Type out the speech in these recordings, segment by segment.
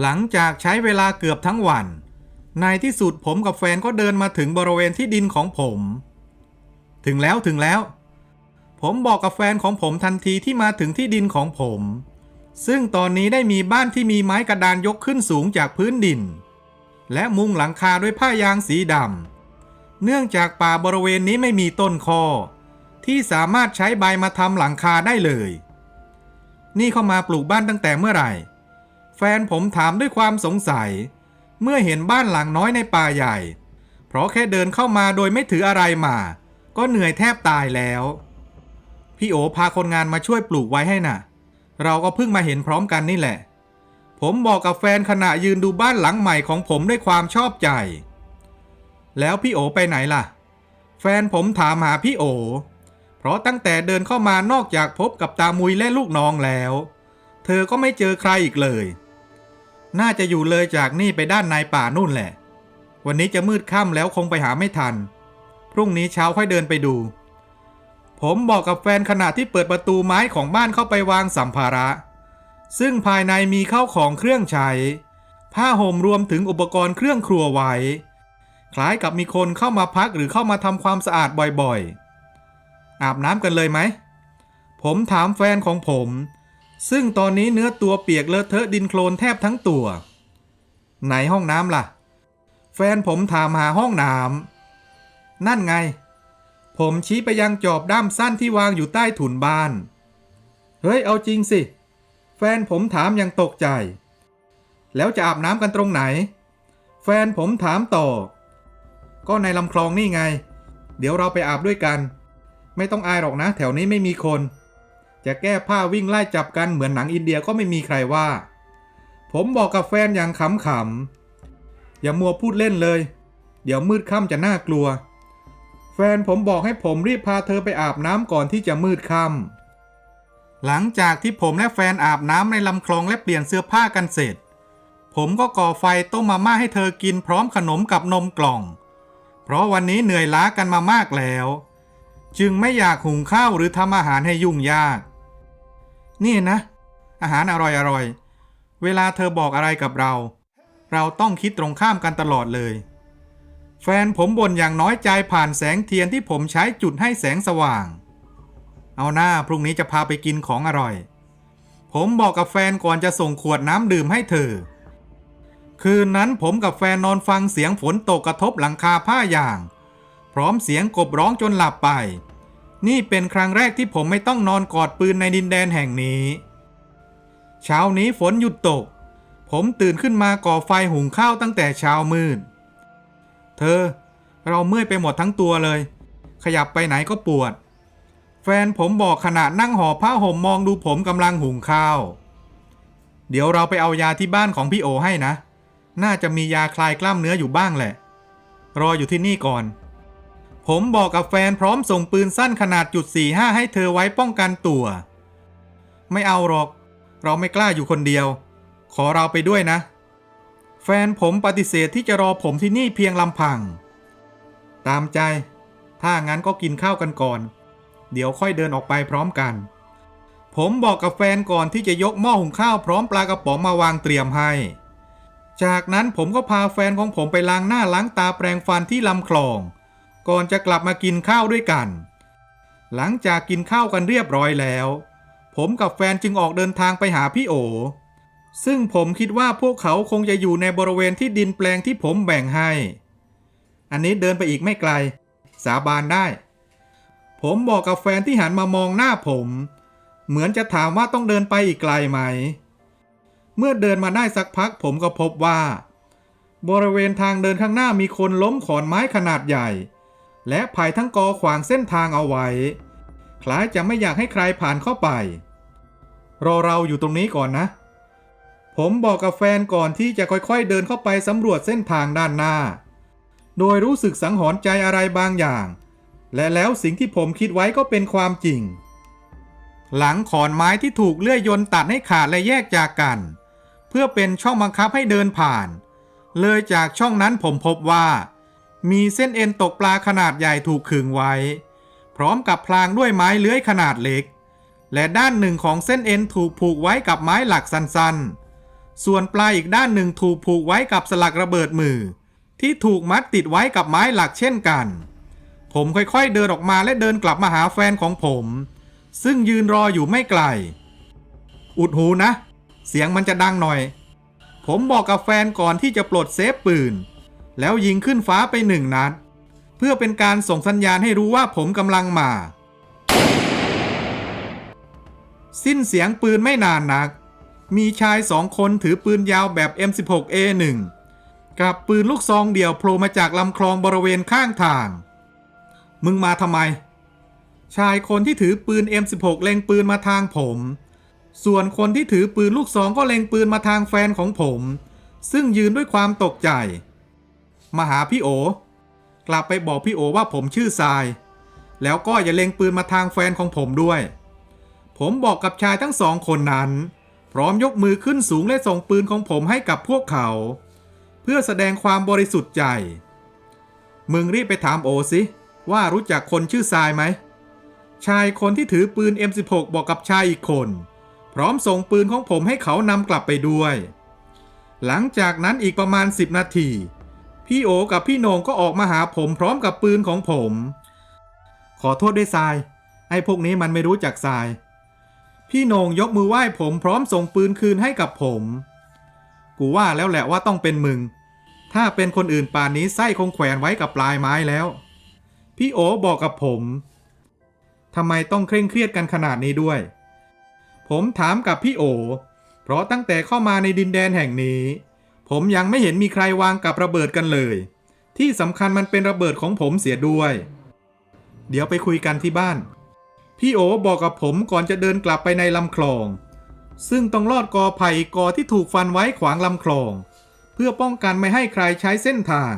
หลังจากใช้เวลาเกือบทั้งวัน ในที่สุดผมกับแฟนก็เดินมาถึงบริเวณที่ดินของผม ถึงแล้วถึงแล้ว ผมบอกกับแฟนของผมทันทีที่มาถึงที่ดินของผม ซึ่งตอนนี้ได้มีบ้านที่มีไม้กระดานยกขึ้นสูงจากพื้นดิน และมุงหลังคาด้วยผ้ายางสีดำเนื่องจากป่าบริเวณนี้ไม่มีต้นคอ ที่สามารถใช้ใบมาทำหลังคาได้เลย นี่เข้ามาปลูกบ้านตั้งแต่เมื่อไหร่ ฟนผมถามด้วยความสงสัย เมื่อเห็นบ้านหลังน้อยในป่าใหญ่ เพราะแค่เดินเข้ามาโดยไม่ถืออะไรมา ก็เหนื่อยแทบตายแล้ว พี่โอพาคนงานมาช่วยปลูกไว้ให้น่ะ เราก็เพิ่งมาเห็นพร้อมกันนี่แหละ ผมบอกกับแฟนขณะยืนดูบ้านหลังใหม่ของผมด้วยความชอบใจ แล้วพี่โอไปไหนล่ะ แฟนผมถามหาพี่โอ เพราะตั้งแต่เดินเข้ามานอกจากพบกับตามุยและลูกน้องแล้ว เธอก็ไม่เจอใครอีกเลย น่าจะอยู่เลยจากนี่ไปด้านในป่านู่นแหละ วันนี้จะมืดค่ำแล้วคงไปหาไม่ทัน พรุ่งนี้เช้าค่อยเดินไปดู ผมบอกกับแฟนขณะที่เปิดประตูไม้ของบ้านเข้าไปวางสัมภาระ ซึ่งภายในมีข้าวของเครื่องใช้ ผ้าห่มรวมถึงอุปกรณ์เครื่องครัวไว้ คล้ายกับมีคนเข้ามาพักหรือเข้ามาทำความสะอาดบ่อยๆ อาบน้ำกันเลยไหม ผมถามแฟนของผม ซึ่งตอนนี้เนื้อตัวเปียกเลอะเทอะดินโคลนแทบทั้งตัว ไหนห้องน้ำล่ะ แฟนผมถามหาห้องน้ำนั่นไง ผมชี้ไปยังจอบด้ามสั้นที่วางอยู่ใต้ถุนบ้าน เฮ้ย เอาจริงสิ แฟนผมถามอย่างตกใจ แล้วจะอาบน้ำกันตรงไหน แฟนผมถามต่อ ก็ในลำคลองนี่ไง เดี๋ยวเราไปอาบด้วยกัน ไม่ต้องอายหรอกนะ แถวนี้ไม่มีคน จะแก้ผ้าวิ่งไล่จับกันเหมือนหนังอินเดียก็ไม่มีใครว่า ผมบอกกับแฟนอย่างขำๆอย่ามัวพูดเล่นเลย เดี๋ยวมืดค่ำจะน่ากลัว แฟนผมบอกให้ผมรีบพาเธอไปอาบน้ำก่อนที่จะมืดค่ำหลังจากที่ผมและแฟนอาบน้ำในลำคลองและเปลี่ยนเสื้อผ้ากันเสร็จ ผมก็ก่อไฟต้มมาม่าให้เธอกินพร้อมขนมกับนมกล่อง เพราะวันนี้เหนื่อยล้ากันมามากแล้ว จึงไม่อยากหุงข้าวหรือทำอาหารให้ยุ่งยาก นี่นะ อาหารอร่อยๆเวลาเธอบอกอะไรกับเรา เราต้องคิดตรงข้ามกันตลอดเลย แฟนผมบ่นอย่างน้อยใจผ่านแสงเทียนที่ผมใช้จุดให้แสงสว่าง เอาหน้าพรุ่งนี้จะพาไปกินของอร่อย ผมบอกกับแฟนก่อนจะส่งขวดน้ำดื่มให้เธอ คืนนั้นผมกับแฟนนอนฟังเสียงฝนตกกระทบหลังคาผ้าอย่าง พร้อมเสียงกบร้องจนหลับไป นี่เป็นครั้งแรกที่ผมไม่ต้องนอนกอดปืนในดินแดนแห่งนี้ เช้านี้ฝนหยุดตก ผมตื่นขึ้นมาก่อไฟหุงข้าวตั้งแต่เช้ามืด เธอ เราเมื่อยไปหมดทั้งตัวเลย ขยับไปไหนก็ปวด แฟนผมบอกขณะนั่งห่อผ้าห่มมองดูผมกำลังหุงข้าว เดี๋ยวเราไปเอายาที่บ้านของพี่โอให้นะ น่าจะมียาคลายกล้ามเนื้ออยู่บ้างแหละ รออยู่ที่นี่ก่อน ผมบอกกับแฟนพร้อมส่งปืนสั้นขนาดจุด45ให้เธอไว้ป้องกันตัว ไม่เอาหรอก เราไม่กล้าอยู่คนเดียว ขอเราไปด้วยนะ แฟนผมปฏิเสธที่จะรอผมที่นี่เพียงลำพัง ตามใจ ถ้างั้นก็กินข้าวกันก่อน เดี๋ยวค่อยเดินออกไปพร้อมกัน ผมบอกกับแฟนก่อนที่จะยกหม้อหุงข้าวพร้อมปลากระป๋องมาวางเตรียมให้ จากนั้นผมก็พาแฟนของผมไปล้างหน้าล้างตาแปรงฟันที่ลำคลอง ก่อนจะกลับมากินข้าวด้วยกัน หลังจากกินข้าวกันเรียบร้อยแล้ว ผมกับแฟนจึงออกเดินทางไปหาพี่โอ ซึ่งผมคิดว่าพวกเขาคงจะอยู่ในบริเวณที่ดินแปลงที่ผมแบ่งให้ อันนี้เดินไปอีกไม่ไกล สาบานได้ ผมบอกกับแฟนที่หันมามองหน้าผม เหมือนจะถามว่าต้องเดินไปอีกไกลไหม เมื่อเดินมาได้สักพักผมก็พบว่า บริเวณทางเดินข้างหน้ามีคนล้มขอนไม้ขนาดใหญ่ และไผ่ทั้งกอขวางเส้นทางเอาไว้ คล้ายจะไม่อยากให้ใครผ่านเข้าไป รอเราอยู่ตรงนี้ก่อนนะ ผมบอกกับแฟนก่อนที่จะค่อยๆเดินเข้าไปสำรวจเส้นทางด้านหน้า โดยรู้สึกสังหรณ์ใจอะไรบางอย่าง และแล้วสิ่งที่ผมคิดไว้ก็เป็นความจริง หลังขอนไม้ที่ถูกเลื่อยยนตัดให้ขาดและแยกจากกัน เพื่อเป็นช่องบังคับให้เดินผ่าน เลยจากช่องนั้นผมพบว่า มีเส้นเอ็นตกปลาขนาดใหญ่ถูกขึงไว้ พร้อมกับพลางด้วยไม้เลื้อยขนาดเล็ก และด้านหนึ่งของเส้นเอ็นถูกผูกไว้กับไม้หลักสั้นๆ ส่วนปลายอีกด้านหนึ่งถูกผูกไว้กับสลักระเบิดมือ ที่ถูกมัดติดไว้กับไม้หลักเช่นกัน ผมค่อยๆเดินออกมาและเดินกลับมาหาแฟนของผม ซึ่งยืนรออยู่ไม่ไกล อุดหูนะ เสียงมันจะดังหน่อย ผมบอกกับแฟนก่อนที่จะปลดเซฟปืน แล้วยิงขึ้นฟ้าไปหนึ่งนัด เพื่อเป็นการส่งสัญญาณให้รู้ว่าผมกำลังมา สิ้นเสียงปืนไม่นานนัก มีชายสองคนถือปืนยาวแบบ M16A1 กับปืนลูกซองเดี่ยวโผล่มาจากลำคลองบริเวณข้างทาง มึงมาทำไม ชายคนที่ถือปืน M16 เล็งปืนมาทางผม ส่วนคนที่ถือปืนลูกซองก็เล็งปืนมาทางแฟนของผม ซึ่งยืนด้วยความตกใจ มาหาพี่โอกลับไปบอกพี่โอว่าผมชื่อทราย แล้วก็อย่าเล็งปืนมาทางแฟนของผมด้วย ผมบอกกับชายทั้งสองคนนั้น พร้อมยกมือขึ้นสูงและส่งปืนของผมให้กับพวกเขา เพื่อแสดงความบริสุทธิ์ใจ มึงรีบไปถามโอสิ ว่ารู้จักคนชื่อทรายไหม ชายคนที่ถือปืน M16 บอกกับชายอีกคน พร้อมส่งปืนของผมให้เขานำกลับไปด้วย หลังจากนั้นอีกประมาณ 10 นาที พี่โอกับพี่โหนงก็ออกมาหาผมพร้อมกับปืนของผม ขอโทษด้วยทราย ไอ้พวกนี้มันไม่รู้จักทราย พี่โหนงยกมือไหว้ผมพร้อมส่งปืนคืนให้กับผม กูว่าแล้วแหละว่าต้องเป็นมึง ถ้าเป็นคนอื่นป่านนี้ไส้คงแขวนไว้กับปลายไม้แล้ว พี่โอบอกกับผมทำไมต้องเคร่งเครียดกันขนาดนี้ด้วย ผมถามกับพี่โอ เพราะตั้งแต่เข้ามาในดินแดนแห่งนี้ ผมยังไม่เห็นมีใครวางกับระเบิดกันเลย ที่สำคัญมันเป็นระเบิดของผมเสียด้วย เดี๋ยวไปคุยกันที่บ้าน พี่โอบอกกับผมก่อนจะเดินกลับไปในลำคลอง ซึ่งต้องลอดกอไผ่กกอที่ถูกฟันไว้ขวางลำคลอง เพื่อป้องกันไม่ให้ใครใช้เส้นทาง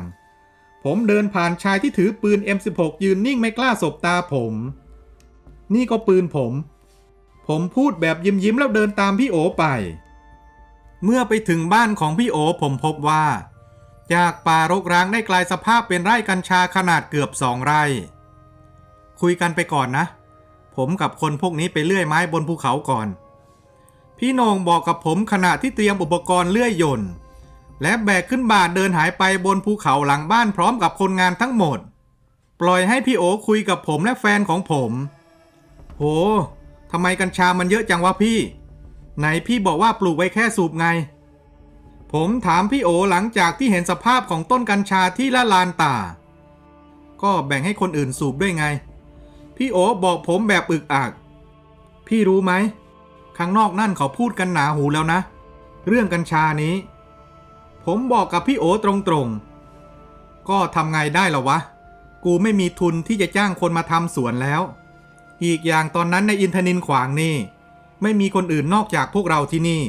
ผมเดินผ่านชายที่ถือปืน M16 ยืนนิ่งไม่กล้าสบตาผม นี่ก็ปืนผม ผมพูดแบบยิ้มยิ้มๆแล้วเดินตามพี่โอไป เมื่อไปถึงบ้านของพี่โอผมพบว่า จากป่ารกร้างได้กลายสภาพเป็นไร่กัญชาขนาดเกือบสองไร่ คุยกันไปก่อนนะ ผมกับคนพวกนี้ไปเลื่อยไม้บนภูเขาก่อน พี่นงบอกกับผมขณะที่เตรียมอุปกรณ์เลื่อยยนต์ และแบกขึ้นบ่าเดินหายไปบนภูเขาหลังบ้านพร้อมกับคนงานทั้งหมด ปล่อยให้พี่โอคุยกับผมและแฟนของผม โหทำไมกัญชามันเยอะจังวะพี่ ไหนพี่บอกว่าปลูกไว้แค่สูบไง ผมถามพี่โอหลังจากที่เห็นสภาพของต้นกัญชาที่ละลานตา ก็แบ่งให้คนอื่นสูบด้วยไง พี่โอบอกผมแบบอึกอัก พี่รู้ไหม ข้างนอกนั่นเขาพูดกันหนาหูแล้วนะ เรื่องกัญชานี้ ผมบอกกับพี่โอตรงๆ ก็ทำไงได้ล่ะวะ กูไม่มีทุนที่จะจ้างคนมาทำสวนแล้ว อีกอย่างตอนนั้นในอินทนินขวางนี่ ไม่มีคนอื่นนอกจากพวกเราที่นี่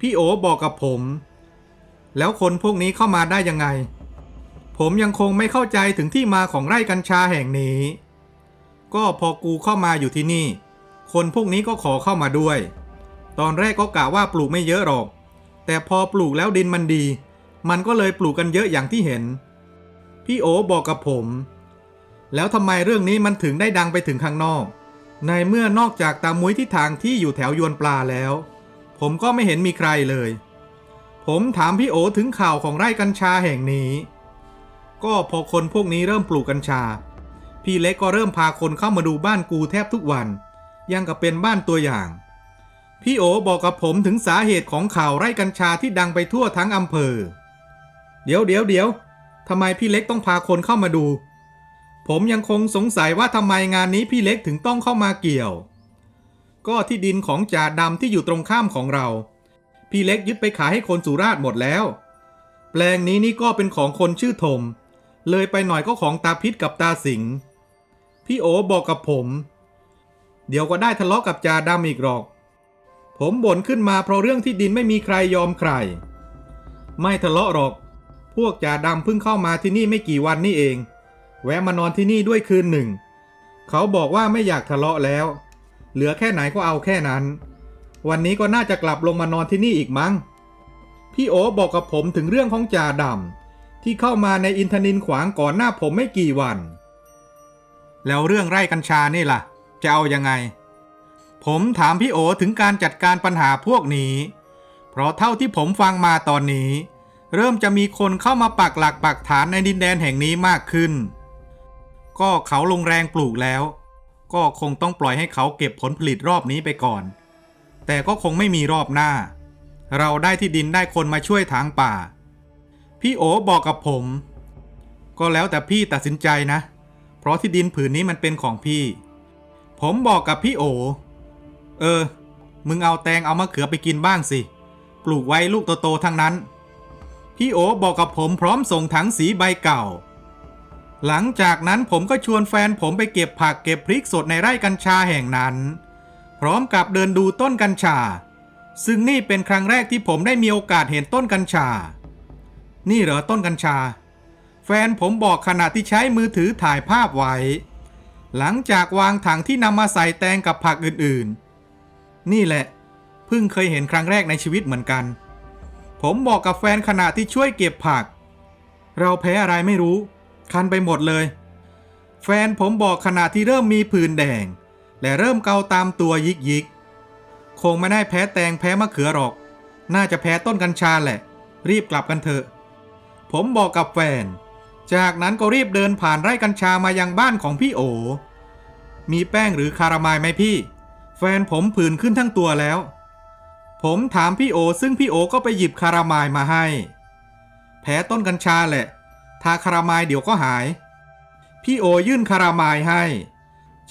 พี่โอบอกกับผม แล้วคนพวกนี้เข้ามาได้ยังไง ผมยังคงไม่เข้าใจถึงที่มาของไร่กัญชาแห่งนี้ ก็พอกูเข้ามาอยู่ที่นี่ คนพวกนี้ก็ขอเข้ามาด้วย ตอนแรกก็กะว่าปลูกไม่เยอะหรอก แต่พอปลูกแล้วดินมันดี มันก็เลยปลูกกันเยอะอย่างที่เห็น พี่โอบอกกับผม แล้วทำไมเรื่องนี้มันถึงได้ดังไปถึงข้างนอก ในเมื่อนอกจากตามุ้ยที่ทางที่อยู่แถวยวนปลาแล้ว ผมก็ไม่เห็นมีใครเลย ผมถามพี่โอถึงข่าวของไร่กัญชาแห่งนี้ ก็พอคนพวกนี้เริ่มปลูกกัญชา พี่เล็กก็เริ่มพาคนเข้ามาดูบ้านกูแทบทุกวันยังกับเป็นบ้านตัวอย่าง พี่โอบอกกับผมถึงสาเหตุของข่าวไร่กัญชาที่ดังไปทั่วทั้งอำเภอ เดี๋ยวเดี๋ยวเดี๋ยวทำไมพี่เล็กต้องพาคนเข้ามาดู ผมยังคงสงสัยว่าทำไมงานนี้พี่เล็กถึงต้องเข้ามาเกี่ยว ก็ที่ดินของจ่าดำที่อยู่ตรงข้ามของเรา พี่เล็กยึดไปขายให้คนสุราษฎร์หมดแล้ว แปลงนี้นี่ก็เป็นของคนชื่อธมเลยไปหน่อยก็ของตาพิษกับตาสิง พี่โอบอกกับผม เดี๋ยวก็ได้ทะเลาะกับจ่าดำอีกหรอก ผมบ่นขึ้นมาเพราะเรื่องที่ดินไม่มีใครยอมใคร ไม่ทะเลาะหรอก พวกจ่าดำเพิ่งเข้ามาที่นี่ไม่กี่วันนี่เอง แวะมานอนที่นี่ด้วยคืนหนึ่ง เขาบอกว่าไม่อยากทะเลาะแล้ว เหลือแค่ไหนก็เอาแค่นั้น วันนี้ก็น่าจะกลับลงมานอนที่นี่อีกมั้ง พี่โอบอกกับผมถึงเรื่องของจ่าดำที่เข้ามาในอินทนินขวางก่อนหน้าผมไม่กี่วัน แล้วเรื่องไร่กัญชานี่ล่ะ จะเอายังไง ผมถามพี่โอถึงการจัดการปัญหาพวกนี้ เพราะเท่าที่ผมฟังมาตอนนี้ เริ่มจะมีคนเข้ามาปักหลักปักฐานในดินแดนแห่งนี้มากขึ้น ก็เขาลงแรงปลูกแล้ว ก็คงต้องปล่อยให้เขาเก็บผลผลิตรอบนี้ไปก่อน แต่ก็คงไม่มีรอบหน้า เราได้ที่ดินได้คนมาช่วยถางป่า พี่โอบอกกับผม ก็แล้วแต่พี่ตัดสินใจนะ เพราะที่ดินผืนนี้มันเป็นของพี่ ผมบอกกับพี่โอ เออ มึงเอาแตงเอามะเขือไปกินบ้างสิ ปลูกไว้ลูกโตๆทั้งนั้น พี่โอบอกกับผมพร้อมส่งถังสีใบเก่า หลังจากนั้นผมก็ชวนแฟนผมไปเก็บผักเก็บพริกสดในไร่กัญชาแห่งนั้น พร้อมกับเดินดูต้นกัญชา ซึ่งนี่เป็นครั้งแรกที่ผมได้มีโอกาสเห็นต้นกัญชา นี่เหรอต้นกัญชา แฟนผมบอกขณะที่ใช้มือถือถ่ายภาพไว้ หลังจากวางถังที่นำมาใส่แตงกับผักอื่นๆ นี่แหละเพิ่งเคยเห็นครั้งแรกในชีวิตเหมือนกัน ผมบอกกับแฟนขณะที่ช่วยเก็บผัก เราแพ้อะไรไม่รู้ คันไปหมดเลย แฟนผมบอกขณะที่เริ่มมีผื่นแดง และเริ่มเกาตามตัวยิกยิกคงไม่ได้แพ้แตงแพ้มะเขือหรอก น่าจะแพ้ต้นกัญชาแหละ รีบกลับกันเถอะ ผมบอกกับแฟน จากนั้นก็รีบเดินผ่านไร่กัญชามายังบ้านของพี่โอ มีแป้งหรือคารามายไหมพี่ แฟนผมผื่นขึ้นทั้งตัวแล้ว ผมถามพี่โอซึ่งพี่โอก็ไปหยิบคารามายมาให้แผลต้นกัญชาแหละ ทาคารามายเดี๋ยวก็หาย พี่โอยื่นคารามายให้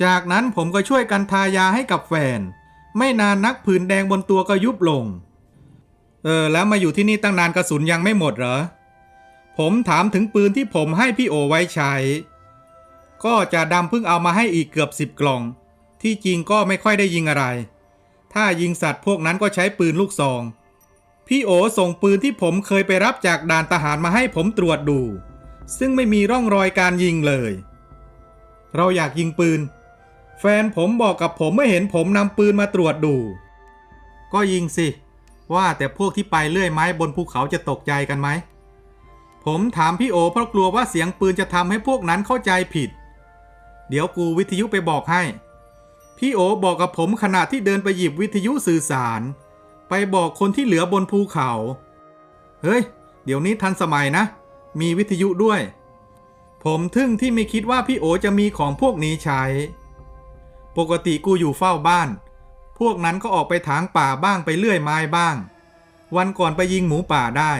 จากนั้นผมก็ช่วยกันทายาให้กับแฟน ไม่นานนักผื่นแดงบนตัวก็ยุบลง เออ แล้วมาอยู่ที่นี่ตั้งนานกระสุนยังไม่หมดเหรอ ผมถามถึงปืนที่ผมให้พี่โอไว้ใช้ ก็จะดำเพิ่งเอามาให้อีกเกือบสิบกล่อง ที่จริงก็ไม่ค่อยได้ยิงอะไร ถ้ายิงสัตว์พวกนั้นก็ใช้ปืนลูกซองพี่โอส่งปืนที่ผมเคยไปรับจากด่านทหารมาให้ผมตรวจดู ซึ่งไม่มีร่องรอยการยิงเลย เราอยากยิงปืน แฟนผมบอกกับผมเมื่อเห็นผมนำปืนมาตรวจดู ก็ยิงสิ ว่าแต่พวกที่ไปเลื่อยไม้บนภูเขาจะตกใจกันไหม ผมถามพี่โอเพราะกลัวว่าเสียงปืนจะทำให้พวกนั้นเข้าใจผิด เดี๋ยวกูวิทยุไปบอกให้ พี่โอบอกกับผมขณะที่เดินไปหยิบวิทยุสื่อสาร ไปบอกคนที่เหลือบนภูเขา เฮ้ย เดี๋ยวนี้ทันสมัยนะ มีวิทยุด้วย ผมทึ่งที่ไม่คิดว่าพี่โอจะมีของพวกนี้ใช้ ปกติกูอยู่เฝ้าบ้าน พวกนั้นก็ออกไปถางป่าบ้างไปเลื่อยไม้บ้าง วันก่อนไปยิงหมูป่าได้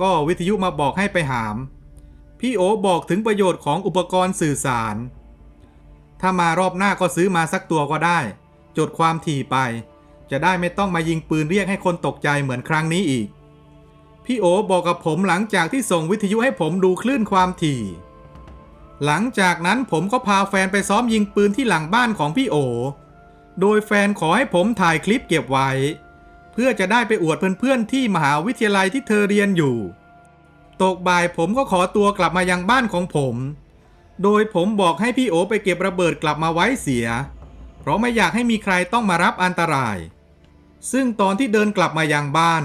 ก็วิทยุมาบอกให้ไปหาม พี่โอบอกถึงประโยชน์ของอุปกรณ์สื่อสาร ถ้ามารอบหน้าก็ซื้อมาสักตัวก็ได้ จดความถี่ไป จะได้ไม่ต้องมายิงปืนเรียกให้คนตกใจเหมือนครั้งนี้อีก พี่โอบอกกับผมหลังจากที่ส่งวิทยุให้ผมดูคลื่นความถี่ หลังจากนั้นผมก็พาแฟนไปซ้อมยิงปืนที่หลังบ้านของพี่โอ โดยแฟนขอให้ผมถ่ายคลิปเก็บไว้ เพื่อจะได้ไปอวดเพื่อนๆที่มหาวิทยาลัยที่เธอเรียนอยู่ ตกบ่ายผมก็ขอตัวกลับมายังบ้านของผม โดยผมบอกให้พี่โอไปเก็บระเบิดกลับมาไว้เสีย เพราะไม่อยากให้มีใครต้องมารับอันตราย ซึ่งตอนที่เดินกลับมายังบ้าน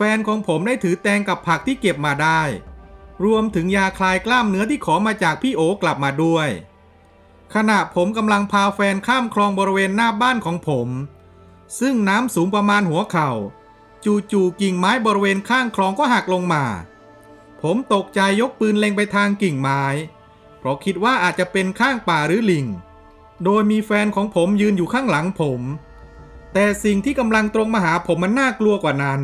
ฟนของผมได้ถือแตงกับผักที่เก็บมาได้ รวมถึงยาคลายกล้ามเนื้อที่ขอมาจากพี่โอกลับมาด้วย ขณะผมกำลังพาแฟนข้ามคลองบริเวณหน้าบ้านของผม ซึ่งน้ำสูงประมาณหัวเข่า จู่ๆกิ่งไม้บริเวณข้างคลองก็หักลงมา ผมตกใจยกปืนเล็งไปทางกิ่งไม้ เพราะคิดว่าอาจจะเป็นข้างป่าหรือลิง โดยมีแฟนของผมยืนอยู่ข้างหลังผม แต่สิ่งที่กำลังตรงมาหาผมมันน่ากลัวกว่านั้น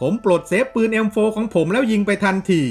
ผมปลดเซฟปืน M4 ของผมแล้วยิงไปทันที